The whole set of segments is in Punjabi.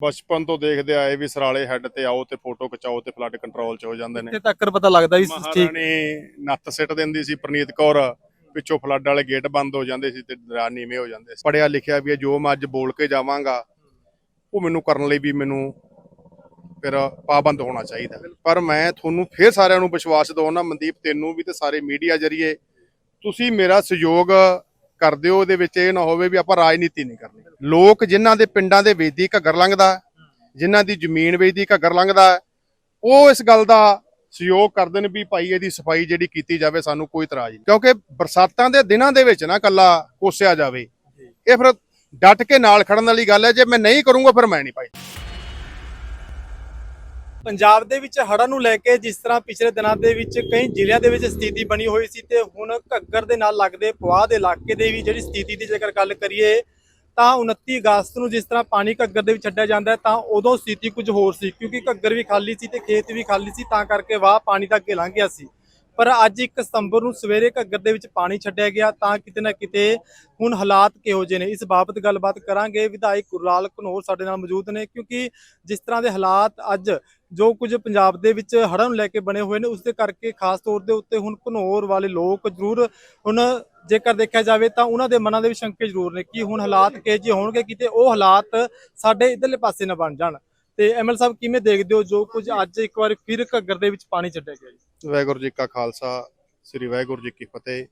ਬਚਪਨ ਤੋਂ ਦੇਖਦੇ ਆਏ ਵੀ ਸਰਾਲੇ ਹੈੱਡ ਤੇ ਆਓ ਤੇ ਫੋਟੋ ਖਿਚਾਓ ਤੇ ਫਲੱਡ ਕੰਟਰੋਲ 'ਚ ਹੋ ਜਾਂਦੇ ਨੇ। ਤੇ ਤੱਕਰ ਪਤਾ ਲੱਗਦਾ ਵੀ ਠੀਕ ਨੱਤ ਸਿੱਟ ਦਿੰਦੀ ਸੀ ਪ੍ਰਨੀਤ ਕੌਰ ਪਿੱਛੋਂ ਫਲੱਡ ਵਾਲੇ ਗੇਟ ਬੰਦ ਹੋ ਜਾਂਦੇ ਸੀ ਤੇ ਦਰਾਂ ਨੀਵੇਂ ਹੋ ਜਾਂਦੇ ਸੀ। ਪੜਿਆ ਲਿਖਿਆ ਵੀ ਜੋ ਮੈਂ ਅੱਜ ਬੋਲ ਕੇ ਜਾਵਾਂਗਾ ਉਹ ਮੈਨੂੰ ਕਰਨ ਲਈ ਵੀ ਮੈਨੂੰ ਫਿਰ ਪਾਬੰਦ ਹੋਣਾ ਚਾਹੀਦਾ। ਪਰ ਮੈਂ ਤੁਹਾਨੂੰ ਫੇਰ ਸਾਰਿਆਂ ਨੂੰ ਵਿਸ਼ਵਾਸ ਦਿਵਾਉਣਾ ਮਨਦੀਪ ਤੈਨੂੰ ਵੀ ਤੇ ਸਾਰੇ ਮੀਡੀਆ ਜਰੀਏ ਤੁਸੀਂ ਮੇਰਾ ਸਹਿਯੋਗ ਕਰ ਦਿਓ, ਉਹਦੇ ਵਿੱਚ ਇਹ ਨਾ ਹੋਵੇ ਵੀ ਆਪਾਂ ਰਾਜਨੀਤੀ ਨਹੀਂ ਕਰਨੀ। ਲੋਕ ਜਿਨ੍ਹਾਂ ਦੇ ਪਿੰਡਾਂ ਦੇ ਵੇਦੀ ਘੱਗਰ ਲੰਘਦਾ, ਜਿਨ੍ਹਾਂ ਦੀ ਜ਼ਮੀਨ ਵੇਦੀ ਘੱਗਰ ਲੰਘਦਾ, ਉਹ ਇਸ ਗੱਲ ਦਾ ਸਹਿਯੋਗ ਕਰਦੇ ਨੇ ਵੀ ਭਾਈ ਇਹਦੀ ਸਫ਼ਾਈ ਜਿਹੜੀ ਕੀਤੀ ਜਾਵੇ, ਸਾਨੂੰ ਕੋਈ ਇਤਰਾਜ਼ ਨਹੀਂ। ਕਿਉਂਕਿ ਬਰਸਾਤਾਂ ਦੇ ਦਿਨਾਂ ਦੇ ਵਿੱਚ ਨਾ ਕੱਲਾ ਕੋਸਿਆ ਜਾਵੇ, ਇਹ ਫਿਰ ਡਟ ਕੇ ਨਾਲ ਖੜਨ ਵਾਲੀ ਗੱਲ ਹੈ, ਜੇ ਮੈਂ ਨਹੀਂ ਕਰੂੰਗਾ, ਫਿਰ ਮੈਂ ਨਹੀਂ ਭਾਈ। ਪੰਜਾਬ ਦੇ ਵਿੱਚ ਹੜ੍ਹਾਂ ਨੂੰ ਲੈ ਕੇ ਜਿਸ ਤਰ੍ਹਾਂ ਪਿਛਲੇ ਦਿਨਾਂ ਦੇ ਵਿੱਚ ਕਈ ਜ਼ਿਲ੍ਹਿਆਂ ਦੇ ਵਿੱਚ ਸਥਿਤੀ ਬਣੀ ਹੋਈ ਸੀ ਤੇ ਹੁਣ ਘੱਗਰ ਦੇ ਨਾਲ ਲੱਗਦੇ ਪੁਆਧ ਦੇ ਇਲਾਕੇ ਦੇ ਵੀ ਜਿਹੜੀ ਸਥਿਤੀ ਦੀ ਜੇਕਰ ਗੱਲ ਕਰੀਏ, ਤਾਂ 29 ਅਗਸਤ ਨੂੰ ਜਿਸ ਤਰ੍ਹਾਂ ਪਾਣੀ ਘੱਗਰ ਦੇ ਵਿੱਚ ਛੱਡਿਆ ਜਾਂਦਾ ਤਾਂ ਉਦੋਂ ਸਥਿਤੀ ਕੁਝ ਹੋਰ ਸੀ ਕਿਉਂਕਿ ਘੱਗਰ ਵੀ ਖਾਲੀ ਸੀ ਤੇ ਖੇਤ ਵੀ ਖਾਲੀ ਸੀ, ਤਾਂ ਕਰਕੇ ਵਾਹ ਪਾਣੀ ਦਾ ਅੱਗੇ ਲੰਘ ਗਿਆ ਸੀ। ਪਰ ਅੱਜ 1 ਸਤੰਬਰ ਨੂੰ ਸਵੇਰੇ ਘੱਗਰ ਦੇ ਵਿੱਚ ਪਾਣੀ ਛੱਡਿਆ ਗਿਆ ਤਾਂ ਕਿਤੇ ਨਾ ਕਿਤੇ ਹੁਣ ਹਾਲਾਤ ਕਿਹੋ ਜਿਹੇ ਨੇ। ਇਸ ਬਾਬਤ ਗੱਲਬਾਤ ਕਰਾਂਗੇ। ਵਿਧਾਇਕ ਗੁਰਲਾਲ ਘਨੌਰ ਸਾਡੇ ਨਾਲ ਮੌਜੂਦ ਨੇ ਕਿਉਂਕਿ ਜਿਸ ਤਰ੍ਹਾਂ ਦੇ ਹਾਲਾਤ ਅੱਜ ਜੋ ਕੁਝ ਪੰਜਾਬ ਦੇ ਵਿੱਚ ਹੜ੍ਹਾਂ ਨੂੰ ਲੈ ਕੇ ਬਣੇ ਹੋਏ ਨੇ ਉਸ ਦੇ ਕਰਕੇ ਖਾਸ ਤੌਰ ਦੇ ਉੱਤੇ ਹੁਣ ਘਨੌਰ ਵਾਲੇ ਲੋਕ ਜ਼ਰੂਰ ਹੁਣ ਜੇਕਰ ਦੇਖਿਆ ਜਾਵੇ ਤਾਂ ਉਹਨਾਂ ਦੇ ਮਨਾਂ ਦੇ ਵੀ ਸ਼ੰਕੇ ਜ਼ਰੂਰ ਨੇ ਕਿ ਹੁਣ ਹਾਲਾਤ ਕਿਹੋ ਜਿਹੇ ਹੋਣਗੇ, ਕਿਤੇ ਉਹ ਹਾਲਾਤ ਸਾਡੇ ਇਧਰਲੇ ਪਾਸੇ ਨਾ ਬਣ ਜਾਣ। ਤੇ ਐਮਐਲ ਸਾਹਿਬ ਕਿਵੇਂ ਦੇਖਦੇ ਹੋ ਜੋ ਕੁਝ ਅੱਜ ਇੱਕ ਵਾਰ ਫਿਰ ਘੱਗਰ ਦੇ ਵਿੱਚ ਪਾਣੀ ਛੱਡਿਆ ਗਿਆ ਜੀ? ਵਾਹਿਗੁਰੂ ਜੀ ਕਾ ਖਾਲਸਾ ਸ੍ਰੀ ਵਾਹਿਗੁਰੂ ਜੀ ਕੀ ਫਤਿਹ।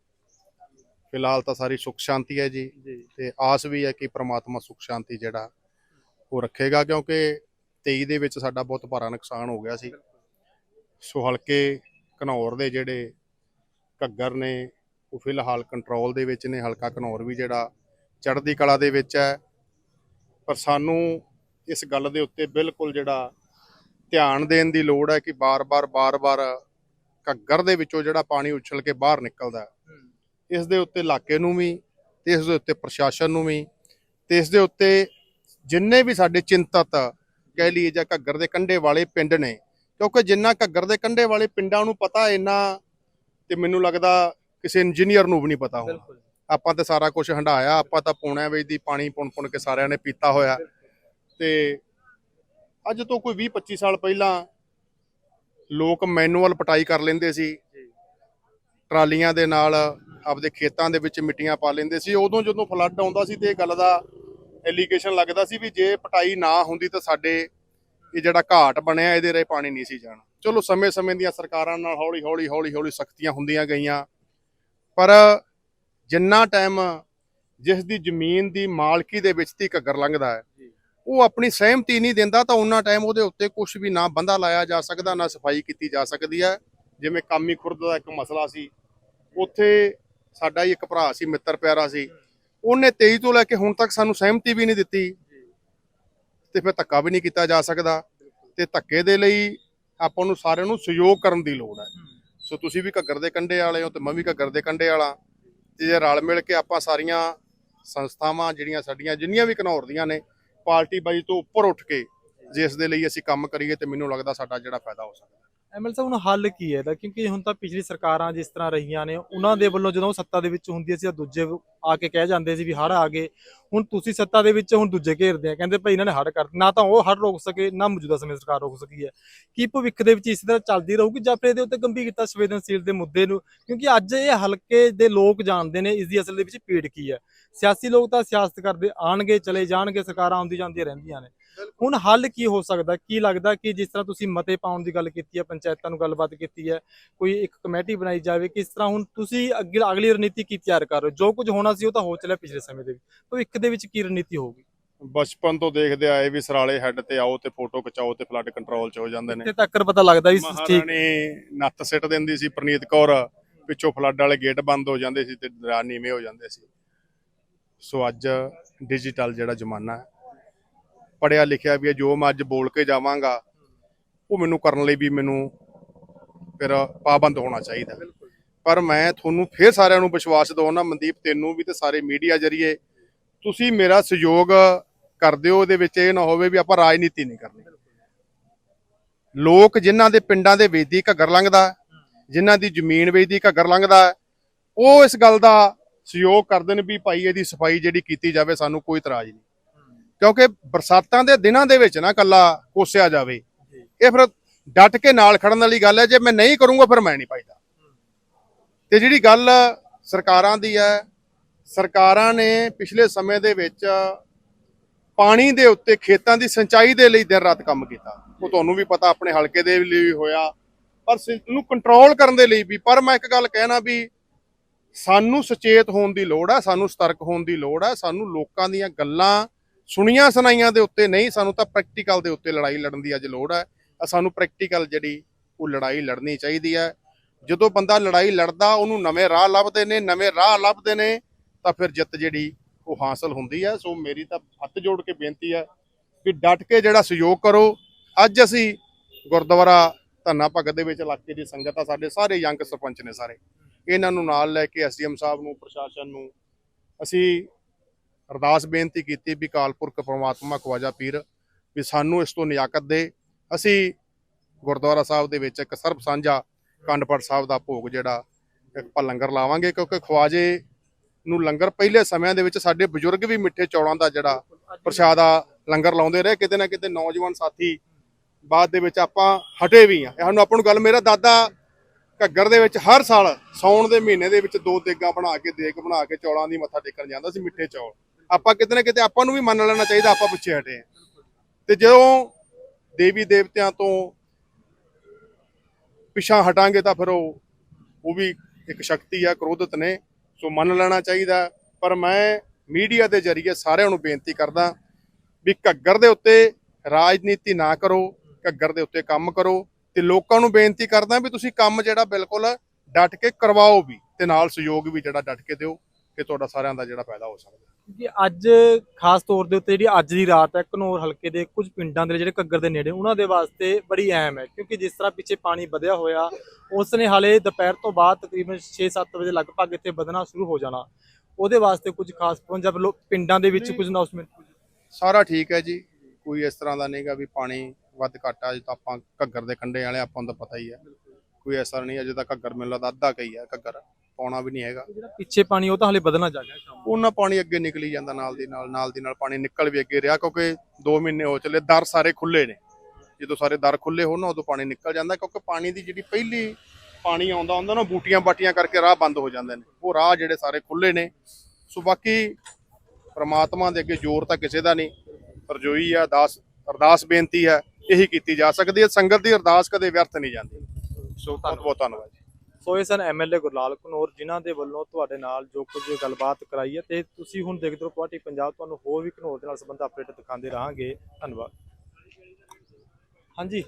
ਫਿਲਹਾਲ ਤਾਂ ਸਾਰੀ ਸੁਖ ਸ਼ਾਂਤੀ ਹੈ ਜੀ ਤੇ ਆਸ ਵੀ ਹੈ ਕਿ ਪ੍ਰਮਾਤਮਾ ਸੁਖ ਸ਼ਾਂਤੀ ਜਿਹੜਾ ਉਹ ਰੱਖੇਗਾ ਕਿਉਂਕਿ 23 ਦੇ ਵਿੱਚ ਸਾਡਾ ਬਹੁਤ ਭਾਰਾ ਨੁਕਸਾਨ ਹੋ ਗਿਆ ਸੀ। ਸੋ ਹਲਕੇ ਘਨੌਰ ਦੇ ਜਿਹੜੇ ਘੱਗਰ ਨੇ ਉਹ ਫਿਲਹਾਲ ਕੰਟਰੋਲ ਦੇ ਵਿੱਚ ਨੇ ਹਲਕਾ ਘਨੌਰ ਵੀ ਜਿਹੜਾ ਚੜ੍ਹਦੀ ਕਲਾ ਦੇ ਵਿੱਚ ਹੈ। ਪਰ ਸਾਨੂੰ ਇਸ ਗੱਲ ਦੇ ਉੱਤੇ ਬਿਲਕੁਲ ਜਿਹੜਾ ਧਿਆਨ ਦੇਣ ਦੀ ਲੋੜ ਹੈ ਕਿ ਬਾਰ-ਬਾਰ ਬਾਰ-ਬਾਰ ਘੱਗਰ ਦੇ ਵਿੱਚੋਂ ਜਿਹੜਾ ਪਾਣੀ ਉਛਲ ਕੇ ਬਾਹਰ ਨਿਕਲਦਾ ਇਸ ਦੇ ਉੱਤੇ ਇਲਾਕੇ ਨੂੰ ਵੀ ਤੇ ਇਸ ਦੇ ਉੱਤੇ ਪ੍ਰਸ਼ਾਸਨ ਨੂੰ ਵੀ ਤੇ ਇਸ ਦੇ ਉੱਤੇ ਜਿੰਨੇ ਵੀ ਸਾਡੇ ਚਿੰਤਤ ਕਹਿ ਲਈਏ ਜਾਂ ਘੱਗਰ ਦੇ ਕੰਢੇ ਵਾਲੇ ਪਿੰਡ ਨੇ ਕਿਉਂਕਿ ਜਿੰਨਾ ਘੱਗਰ ਦੇ ਕੰਢੇ ਵਾਲੇ ਪਿੰਡਾਂ ਨੂੰ ਪਤਾ ਇੰਨਾ ਤੇ ਮੈਨੂੰ ਲੱਗਦਾ ਕਿਸੇ ਇੰਜੀਨੀਅਰ ਨੂੰ ਵੀ ਨਹੀਂ ਪਤਾ ਹੋਣਾ। ਆਪਾਂ ਤੇ ਸਾਰਾ ਕੁਝ ਹੰਡਾਇਆ ਆਪਾਂ ਤਾਂ ਪੌਣਿਆਂ ਵਿੱਚ ਦੀ ਪਾਣੀ ਪੁਣ ਪੁਣ ਕੇ ਸਾਰਿਆਂ ਨੇ ਪੀਤਾ ਹੋਇਆ। ਤੇ ਅੱਜ ਤੋਂ ਕੋਈ 20 25 ਸਾਲ ਪਹਿਲਾਂ ਲੋਕ ਮੈਨੂਅਲ ਪਟਾਈ ਕਰ ਲੈਂਦੇ ਸੀ। ਟਰਾਲੀਆਂ ਦੇ ਨਾਲ ਆਪਦੇ ਖੇਤਾਂ ਦੇ ਵਿੱਚ ਮਿੱਟੀਆਂ ਪਾ ਲੈਂਦੇ ਸੀ। ਉਦੋਂ ਜਦੋਂ ਫਲੱਡ ਆਉਂਦਾ ਸੀ ਤੇ ਇਹ ਗੱਲ ਦਾ ਐਲੀਗੇਸ਼ਨ ਲੱਗਦਾ ਸੀ ਵੀ ਜੇ ਪਟਾਈ ਨਾ ਹੁੰਦੀ ਤਾਂ ਸਾਡੇ ਇਹ ਜਿਹੜਾ ਘਾਟ ਬਣਿਆ ਇਹਦੇ ਰੇ ਪਾਣੀ ਨਹੀਂ ਸੀ ਜਾਣਾ। ਚਲੋ ਸਮੇਂ-ਸਮੇਂ ਦੀਆਂ ਸਰਕਾਰਾਂ ਨਾਲ ਹੌਲੀ-ਹੌਲੀ ਹੌਲੀ-ਹੌਲੀ ਸਖਤੀਆਂ ਹੁੰਦੀਆਂ ਗਈਆਂ। ਪਰ ਜਿੰਨਾ ਟਾਈਮ ਜਿਸ ਦੀ ਜ਼ਮੀਨ ਦੀ ਮਾਲਕੀ ਦੇ ਵਿੱਚ ਦੀ ਘੱਗਰ ਲੰਘਦਾ ਹੈ ਉਹ ਆਪਣੀ ਸਹਿਮਤੀ ਨਹੀਂ ਦਿੰਦਾ ਤਾਂ ਉਹਨਾਂ ਟਾਈਮ ਉਹਦੇ ਉੱਤੇ ਕੁਝ ਵੀ ਨਾ ਬੰਦਾ ਲਾਇਆ ਜਾ ਸਕਦਾ, ਨਾ ਸਫ਼ਾਈ ਕੀਤੀ ਜਾ ਸਕਦੀ ਹੈ। ਜਿਵੇਂ ਕਾਮੀ ਖੁਰਦ ਦਾ ਇੱਕ ਮਸਲਾ ਸੀ। ਉੱਥੇ ਸਾਡਾ ਹੀ ਇੱਕ ਭਰਾ ਸੀ, ਮਿੱਤਰ ਪਿਆਰਾ ਸੀ। ਉਹਨੇ 23 ਤੋਂ ਲੈ ਕੇ ਹੁਣ ਤੱਕ ਸਾਨੂੰ ਸਹਿਮਤੀ ਵੀ ਨਹੀਂ ਦਿੱਤੀ। ਤੇ ਫਿਰ ਧੱਕਾ ਵੀ ਨਹੀਂ ਕੀਤਾ ਜਾ ਸਕਦਾ। ਤੇ ਧੱਕੇ ਦੇ ਲਈ ਆਪਾਂ ਨੂੰ ਸਾਰਿਆਂ ਨੂੰ ਸਹਿਯੋਗ ਕਰਨ ਦੀ ਲੋੜ ਹੈ। ਸੋ ਤੁਸੀਂ ਵੀ ਘੱਗਰ ਦੇ ਕੰਢੇ ਵਾਲੇ ਹੋ ਤੇ ਮੈਂ ਵੀ ਘੱਗਰ ਦੇ ਕੰਢੇ ਵਾਲਾ। ਤੇ ਜੇ ਰਲ ਮਿਲ ਕੇ ਆਪਾਂ ਸਾਰੀਆਂ ਸੰਸਥਾਵਾਂ ਜਿਹੜੀਆਂ ਸਾਡੀਆਂ, ਜਿੰਨੀਆਂ ਵੀ ਘਨੌਰ ਦੀਆਂ ਨੇ ਪਾਰਟੀ ਬਾਈ ਤੋਂ ਉੱਪਰ ਉੱਠ ਕੇ ਜਿਸ ਦੇ ਲਈ ਅਸੀਂ ਕੰਮ ਕਰੀਏ ਤੇ ਮੈਨੂੰ ਲੱਗਦਾ ਸਾਡਾ ਜਿਹੜਾ ਫਾਇਦਾ ਹੋ ਸਕਦਾ। ਐਮਐਲ ਸਾਹਿਬ, ਹੁਣ ਹੱਲ ਕੀ ਹੈ? ਇਹਦਾ ਕਿਉਂਕਿ ਹੁਣ ਤਾਂ ਪਿਛਲੀ ਸਰਕਾਰਾਂ ਜਿਸ ਤਰ੍ਹਾਂ ਰਹੀਆਂ ਨੇ, ਉਹਨਾਂ ਦੇ ਵੱਲੋਂ ਜਦੋਂ ਸੱਤਾ ਦੇ ਵਿੱਚ ਹੁੰਦੀਆਂ ਸੀ ਤਾਂ ਦੂਜੇ ਆ ਕੇ ਕਹਿ ਜਾਂਦੇ ਸੀ ਵੀ ਹੜ ਆ ਗਏ। ਹੁਣ ਤੁਸੀਂ ਸੱਤਾ ਦੇ ਵਿੱਚ ਹੁਣ ਦੂਜੇ ਘੇਰਦੇ ਆ, ਕਹਿੰਦੇ ਭਾਈ ਇਹਨਾਂ ਨੇ ਹੜ ਕਰ, ਨਾ ਤਾਂ ਉਹ ਹੜ ਰੋਕ ਸਕੇ, ਨਾ ਮੌਜੂਦਾ ਸਮੇਂ ਸਰਕਾਰ ਰੋਕ ਸਕੀ ਹੈ। ਕੀ ਭਵਿੱਖ ਦੇ ਵਿੱਚ ਇਸੇ ਤਰ੍ਹਾਂ ਚੱਲਦੀ ਰਹੂਗੀ ਜਾਂ ਫਿਰ ਇਹਦੇ ਉੱਤੇ ਗੰਭੀਰਤਾ ਸੰਵੇਦਨਸ਼ੀਲ ਦੇ ਮੁੱਦੇ ਨੂੰ, ਕਿਉਂਕਿ ਅੱਜ ਇਹ ਹਲਕੇ ਦੇ ਲੋਕ ਜਾਣਦੇ ਨੇ, ਇਸ ਦੀ ਅਸਲ ਦੇ ਵਿੱਚ ਪੀੜ ਕੀ ਹੈ? ਸਿਆਸੀ ਲੋਕ ਤਾਂ ਸਿਆਸਤ ਕਰਦੇ ਆਣਗੇ ਚਲੇ ਜਾਣਗੇ ਸਰਕਾਰਾਂ ਆਉਂਦੀ ਜਾਂਦੀਆਂ ਰਹਿੰਦੀਆਂ ਨੇ। ਹੁਣ ਹੱਲ ਕੀ ਹੋ ਸਕਦਾ? ਕੀ ਲੱਗਦਾ ਕਿ ਜਿਸ ਤਰ੍ਹਾਂ ਤੁਸੀਂ ਮਤੇ ਪਾਉਣ ਦੀ ਗੱਲ ਕੀਤੀ ਹੈ ਪੰਚਾਇਤਾਂ ਨੂੰ ਗੱਲਬਾਤ ਕੀਤੀ ਹੈ ਕੋਈ ਇੱਕ ਕਮੇਟੀ ਬਣਾਈ ਜਾਵੇ ਕਿਸ ਤਰ੍ਹਾਂ ਹੁਣ ਤੁਸੀਂ ਅੱਗੇ ਅਗਲੀ ਰਣਨੀਤੀ ਕੀ ਤਿਆਰ ਕਰ ਰਹੇ ਹੋ? ਜੋ ਕੁਝ ਹੋਣਾ ਸੀ ਉਹ ਤਾਂ ਹੋ ਚੱਲਿਆ ਪਿਛਲੇ ਸਮੇਂ ਦੇ ਵਿੱਚ। ਭਵਿੱਖ ਦੇ ਵਿੱਚ ਕੀ ਰਣਨੀਤੀ ਹੋਊਗੀ? ਬਚਪਨ ਤੋਂ ਦੇਖਦੇ ਆਏ ਵੀ ਸਰਾਲੇ ਹੈੱਡ ਤੇ ਆਓ ਤੇ ਫੋਟੋ ਖਿਚਾਓ ਤੇ ਫਲੱਡ ਕੰਟਰੋਲ 'ਚ ਹੋ ਜਾਂਦੇ ਨੇ। ਤੇ ਤੱਕਰ ਪਤਾ ਲੱਗਦਾ ਵੀ ਠੀਕ ਨੱਤ ਸਿੱਟ ਦਿੰਦੀ ਸੀ ਪ੍ਰਨੀਤ ਕੌਰ ਪਿੱਛੋਂ ਫਲੱਡ ਵਾਲੇ ਗੇਟ ਬੰਦ ਹੋ ਜਾਂਦੇ ਸੀ ਤੇ ਦਰਾਂ ਨੀਵੇਂ ਹੋ ਜਾਂਦੇ ਸੀ। ਸੋ ਅੱਜ ਡਿਜੀਟਲ ਜਿਹੜਾ ਜ਼ਮਾਨਾ ਹੈ ਪੜਿਆ ਲਿਖਿਆ ਵੀ ਹੈ ਜੋ ਮੈਂ ਅੱਜ ਬੋਲ ਕੇ ਜਾਵਾਂਗਾ ਉਹ ਮੈਨੂੰ ਕਰਨ ਲਈ ਵੀ ਮੈਨੂੰ ਫਿਰ ਪਾਬੰਦ ਹੋਣਾ ਚਾਹੀਦਾ ਪਰ ਮੈਂ ਤੁਹਾਨੂੰ ਫੇਰ ਸਾਰਿਆਂ ਨੂੰ ਵਿਸ਼ਵਾਸ ਦਿਵਾਉਣਾ ਮਨਦੀਪ ਤੈਨੂੰ ਵੀ ਤੇ ਸਾਰੇ ਮੀਡੀਆ ਜਰੀਏ ਤੁਸੀਂ ਮੇਰਾ ਸਹਿਯੋਗ ਕਰਦੇ ਹੋ ਉਹਦੇ ਵਿੱਚ ਇਹ ਨਾ ਹੋਵੇ ਵੀ ਆਪਾਂ ਰਾਜਨੀਤੀ ਨਹੀਂ ਕਰਨੀ। ਲੋਕ ਜਿਨ੍ਹਾਂ ਦੇ ਪਿੰਡਾਂ ਦੇ ਵੇਦੀ ਘੱਗਰ ਲੰਘਦਾ ਜਿਨ੍ਹਾਂ ਦੀ ਜ਼ਮੀਨ ਵੇਦੀ ਘੱਗਰ ਲੰਘਦਾ ਉਹ ਇਸ ਗੱਲ ਦਾ ਸਹਿਯੋਗ ਕਰਦੇ ਨੇ ਵੀ ਭਾਈ ਇਹਦੀ ਸਫ਼ਾਈ ਜਿਹੜੀ ਕੀਤੀ ਜਾਵੇ ਸਾਨੂੰ ਕੋਈ ਇਤਰਾਜ਼ ਨਹੀਂ। ਕਿਉਂਕਿ ਬਰਸਾਤਾਂ ਦੇ ਦਿਨਾਂ ਦੇ ਵਿੱਚ ਨਾ ਕੱਲਾ ਕੋਸਿਆ ਜਾਵੇ ਇਹ ਫਿਰ ਡਟ ਕੇ ਨਾਲ ਖੜਨ ਵਾਲੀ ਗੱਲ ਹੈ ਜੇ ਮੈਂ ਨਹੀਂ ਕਰੂੰਗਾ ਫਿਰ ਮੈਂ ਨਹੀਂ ਪਾਈਦਾ ਤੇ ਜਿਹੜੀ ਗੱਲ ਸਰਕਾਰਾਂ ਦੀ ਹੈ ਸਰਕਾਰਾਂ ਨੇ ਪਿਛਲੇ ਸਮੇਂ ਦੇ ਵਿੱਚ ਪਾਣੀ ਦੇ ਉੱਤੇ ਖੇਤਾਂ ਦੀ ਸਿੰਚਾਈ ਦੇ ਲਈ ਦਿਨ ਰਾਤ ਕੰਮ ਕੀਤਾ। ਉਹ ਤੁਹਾਨੂੰ ਵੀ ਪਤਾ ਆਪਣੇ ਹਲਕੇ ਦੇ ਲਈ ਹੋਇਆ। ਪਰ ਇਹਨੂੰ ਕੰਟਰੋਲ ਕਰਨ ਦੇ ਲਈ ਵੀ ਪਰ ਮੈਂ ਇੱਕ ਗੱਲ ਕਹਿਣਾ ਵੀ ਸਾਨੂੰ ਸੁਚੇਤ ਹੋਣ ਦੀ ਲੋੜ ਹੈ ਸਾਨੂੰ ਸਤਰਕ ਹੋਣ ਦੀ ਲੋੜ ਹੈ ਸਾਨੂੰ ਲੋਕਾਂ ਦੀਆਂ ਗੱਲਾਂ ਸੁਣੀਆਂ ਸੁਣਾਈਆਂ ਦੇ ਉੱਤੇ ਨਹੀਂ, ਸਾਨੂੰ ਤਾਂ ਪ੍ਰੈਕਟੀਕਲ ਦੇ ਉੱਤੇ ਲੜਾਈ ਲੜਨ ਦੀ ਅੱਜ ਲੋੜ ਹੈ ਸਾਨੂੰ ਪ੍ਰੈਕਟੀਕਲ ਜਿਹੜੀ ਉਹ ਲੜਾਈ ਲੜਨੀ ਚਾਹੀਦੀ ਹੈ ਜਦੋਂ ਬੰਦਾ ਲੜਾਈ ਲੜਦਾ, ਉਹਨੂੰ ਨਵੇਂ ਰਾਹ ਲੱਭਦੇ ਨੇ, ਨਵੇਂ ਰਾਹ ਲੱਭਦੇ ਨੇ, ਤਾਂ ਫਿਰ ਜਿੱਤ ਜਿਹੜੀ ਉਹ ਹਾਸਲ ਹੁੰਦੀ ਹੈ ਸੋ ਮੇਰੀ ਤਾਂ ਹੱਥ ਜੋੜ ਕੇ ਬੇਨਤੀ ਹੈ ਕਿ ਡਟ ਕੇ ਜਿਹੜਾ ਸਹਿਯੋਗ ਕਰੋ। ਅੱਜ ਅਸੀਂ ਗੁਰਦੁਆਰਾ ਧੰਨਾ ਭਗਤ ਦੇ ਵਿੱਚ ਇਲਾਕੇ ਦੀ ਸੰਗਤ ਆ, ਸਾਡੇ ਸਾਰੇ ਯੰਗ ਸਰਪੰਚ ਨੇ ਸਾਰੇ। ਇਹਨਾਂ ਨੂੰ ਨਾਲ ਲੈ ਕੇ ਐਸਡੀਐਮ ਸਾਹਿਬ ਨੂੰ, ਪ੍ਰਸ਼ਾਸਨ ਨੂੰ ਅਸੀਂ ਅਰਦਾਸ ਬੇਨਤੀ ਕੀਤੀ ਵੀ ਕਾਲਪੁਰਖ ਪ੍ਰਮਾਤਮਾ ਖਵਾਜਾ ਪੀਰ ਵੀ ਸਾਨੂੰ ਇਸ ਤੋਂ ਨਿਆਕਤ ਦੇ। ਅਸੀਂ ਗੁਰਦੁਆਰਾ ਸਾਹਿਬ ਦੇ ਵਿੱਚ ਇੱਕ ਸਰਬ ਸਾਂਝਾ ਕੰਡਪੜ ਸਾਹਿਬ ਦਾ ਭੋਗ ਜਿਹੜਾ ਆਪਾਂ ਲੰਗਰ ਲਾਵਾਂਗੇ ਕਿਉਂਕਿ ਖਵਾਜੇ ਨੂੰ ਲੰਗਰ ਪਹਿਲੇ ਸਮਿਆਂ ਦੇ ਵਿੱਚ ਸਾਡੇ ਬਜ਼ੁਰਗ ਵੀ ਮਿੱਠੇ ਚੌਲਾਂ ਦਾ ਜਿਹੜਾ ਪ੍ਰਸ਼ਾਦ ਆ ਲੰਗਰ ਲਾਉਂਦੇ ਰਹੇ। ਕਿਤੇ ਨਾ ਕਿਤੇ ਨੌਜਵਾਨ ਸਾਥੀ ਬਾਅਦ ਦੇ ਵਿੱਚ ਆਪਾਂ ਹਟੇ ਵੀ ਆ ਸਾਨੂੰ ਆਪਾਂ ਨੂੰ ਗੱਲ, ਮੇਰਾ ਦਾਦਾ ਘੱਗਰ ਦੇ ਵਿੱਚ ਹਰ ਸਾਲ ਸੌਣ ਦੇ ਮਹੀਨੇ ਦੇ ਵਿੱਚ ਦੋ ਦੇਗਾਂ ਬਣਾ ਕੇ, ਦੇਗ ਬਣਾ ਕੇ ਚੌਲਾਂ ਦੀ ਮੱਥਾ ਟੇਕਣ ਜਾਂਦਾ ਸੀ, ਮਿੱਠੇ ਚੌਲ। ਆਪਾਂ ਕਿਤੇ ਨਾ ਕਿਤੇ ਆਪਾਂ ਨੂੰ ਵੀ ਮੰਨ ਲੈਣਾ ਚਾਹੀਦਾ, ਆਪਾਂ ਪਿੱਛੇ ਹਟੇ ਆ ਤੇ ਜਦੋਂ ਦੇਵੀ ਦੇਵਤਿਆਂ ਤੋਂ ਪਿਛਾਂ ਹਟਾਂਗੇ ਤਾਂ ਫਿਰ ਉਹ ਉਹ ਵੀ ਇੱਕ ਸ਼ਕਤੀ ਆ, ਕ੍ਰੋਧਿਤ ਨੇ। ਸੋ ਮੰਨ ਲੈਣਾ ਚਾਹੀਦਾ। ਪਰ ਮੈਂ ਮੀਡੀਆ ਦੇ ਜ਼ਰੀਏ ਸਾਰਿਆਂ ਨੂੰ ਬੇਨਤੀ ਕਰਦਾ ਵੀ ਘੱਗਰ ਦੇ ਉੱਤੇ ਰਾਜਨੀਤੀ ਨਾ ਕਰੋ, ਘੱਗਰ ਦੇ ਉੱਤੇ ਕੰਮ ਕਰੋ। ਤੇ ਲੋਕਾਂ ਨੂੰ ਬੇਨਤੀ ਕਰਦਾ ਵੀ ਤੁਸੀਂ ਕੰਮ ਜਿਹੜਾ ਬਿਲਕੁਲ ਡਟ ਕੇ ਕਰਵਾਓ ਵੀ ਤੇ ਨਾਲ ਸਹਿਯੋਗ ਵੀ ਜਿਹੜਾ ਡਟ ਕੇ ਦਿਓ ਕਿ ਤੁਹਾਡਾ ਸਾਰਿਆਂ ਦਾ ਜਿਹੜਾ ਫਾਇਦਾ ਹੋ ਸਕਦਾ। ਕਿ ਅੱਜ ਖਾਸ ਤੌਰ ਦੇ ਉੱਤੇ ਜਿਹੜੀ ਅੱਜ ਦੀ ਰਾਤ ਹੈ ਘਨੌਰ ਹਲਕੇ ਦੇ ਕੁਝ ਪਿੰਡਾਂ ਦੇ ਜਿਹੜੇ ਘੱਗਰ ਦੇ ਨੇੜੇ ਉਹਨਾਂ ਦੇ ਵਾਸਤੇ ਬੜੀ ਅਹਿਮ ਹੈ। ਕਿਉਂਕਿ ਜਿਸ ਤਰ੍ਹਾਂ ਪਿੱਛੇ ਪਾਣੀ ਵਧਿਆ ਹੋਇਆ ਉਸ ਨੇ ਹਾਲੇ ਦੁਪਹਿਰ ਤੋਂ ਬਾਅਦ ਤਕਰੀਬਨ 6-7 ਵਜੇ ਲਗਭਗ ਇੱਥੇ ਵਧਣਾ ਸ਼ੁਰੂ ਹੋ ਜਾਣਾ। ਉਹਦੇ ਵਾਸਤੇ ਕੁਝ ਖਾਸ ਪੰਜਾਬ ਪਿੰਡਾਂ ਦੇ ਵਿੱਚ ਕੁਝ ਅਨਾਉਂਸਮੈਂਟ ਸਾਰਾ ਠੀਕ ਹੈ ਜੀ। ਕੋਈ ਇਸ ਤਰ੍ਹਾਂ ਦਾ ਨਹੀਂਗਾ ਵੀ ਪਾਣੀ ਵੱਧ ਘੱਟ ਆ ਜੇ ਤਾਂ ਆਪਾਂ ਘੱਗਰ ਦੇ ਕੰਢੇ ਵਾਲੇ ਆਪਾਂ ਨੂੰ ਤਾਂ ਪਤਾ ਹੀ ਹੈ ਕੋਈ ਐਸਾ ਨਹੀਂ ਅਜੇ ਤਾਂ ਘੱਗਰ ਮੈਨੂੰ ਲੱਗਦਾ ਅੱਧਾ ਕਈ ਹੈ ਘੱਗਰ। ਪਾਉਣਾ ਵੀ ਨਹੀਂ ਹੈਗਾ। ਜਿਹੜਾ ਪਿੱਛੇ ਪਾਣੀ ਉਹ ਤਾਂ ਹਾਲੇ ਵਧਣਾ ਜਾ ਸ਼ਾਮ ਨੂੰ। ਉਹਨਾਂ ਪਾਣੀ ਅੱਗੇ ਨਿਕਲੀ ਜਾਂਦਾ ਨਾਲ ਦੀ ਨਾਲ ਨਾਲ ਦੀ ਨਾਲ ਪਾਣੀ ਨਿਕਲ ਵੀ ਅੱਗੇ ਰਿਹਾ ਕਿਉਂਕਿ 2 ਮਹੀਨੇ ਹੋ ਚੱਲੇ ਦਰ ਸਾਰੇ ਖੁੱਲੇ ਨੇ। ਜਦੋਂ ਸਾਰੇ ਦਰ ਖੁੱਲੇ ਹੋਣ ਨਾ ਉਦੋਂ ਪਾਣੀ ਨਿਕਲ ਜਾਂਦਾ ਕਿਉਂਕਿ ਪਾਣੀ ਦੀ ਜਿਹੜੀ ਪਹਿਲੀ ਪਾਣੀ ਆਉਂਦਾ ਹੁੰਦਾ ਨਾ ਬੂਟੀਆਂ ਬਾਟੀਆਂ ਕਰਕੇ ਰਾਹ ਬੰਦ ਹੋ ਜਾਂਦੇ ਨੇ। ਉਹ ਰਾਹ ਜਿਹੜੇ ਸਾਰੇ ਖੁੱਲੇ ਨੇ। ਸੋ ਬਾਕੀ ਪ੍ਰਮਾਤਮਾ ਦੇ ਅੱਗੇ ਜ਼ੋਰ ਤਾਂ ਕਿਸੇ ਦਾ ਨਹੀਂ ਪਰਜੋਈ ਆ ਅਰਦਾਸ ਅਰਦਾਸ ਬੇਨਤੀ ਹੈ ਇਹੀ ਕੀਤੀ ਜਾ ਸਕਦੀ ਹੈ। ਸੰਗਤ ਦੀ ਅਰਦਾਸ ਕਦੇ ਵਿਅਰਥ ਨਹੀਂ ਜਾਂਦੀ। ਸੋ ਬਹੁਤ ਬਹੁਤ ਧੰਨਵਾਦ ਜੀ। ਸੋ ਇਹ ਸਨ ਐਮਐਲਏ ਗੁਰਲਾਲ ਘਨੌਰ ਜਿਨ੍ਹਾਂ ਦੇ ਵੱਲੋਂ ਤੁਹਾਡੇ ਨਾਲ ਜੋ ਕੁਝ ਗੱਲਬਾਤ ਕਰਾਈ ਹੈ ਤੇ ਤੁਸੀਂ ਹੁਣ ਦੇਖਦੇ ਰਹੋ ਪਾਰਟੀ ਪੰਜਾਬ ਤੁਹਾਨੂੰ ਹੋਰ ਵੀ ਘਨੌਰ ਦੇ ਨਾਲ ਸੰਬੰਧ ਅਪਡੇਟ ਦਿਖਾਉਂਦੇ ਰਹਾਂਗੇ। ਧੰਨਵਾਦ। ਹਾਂਜੀ।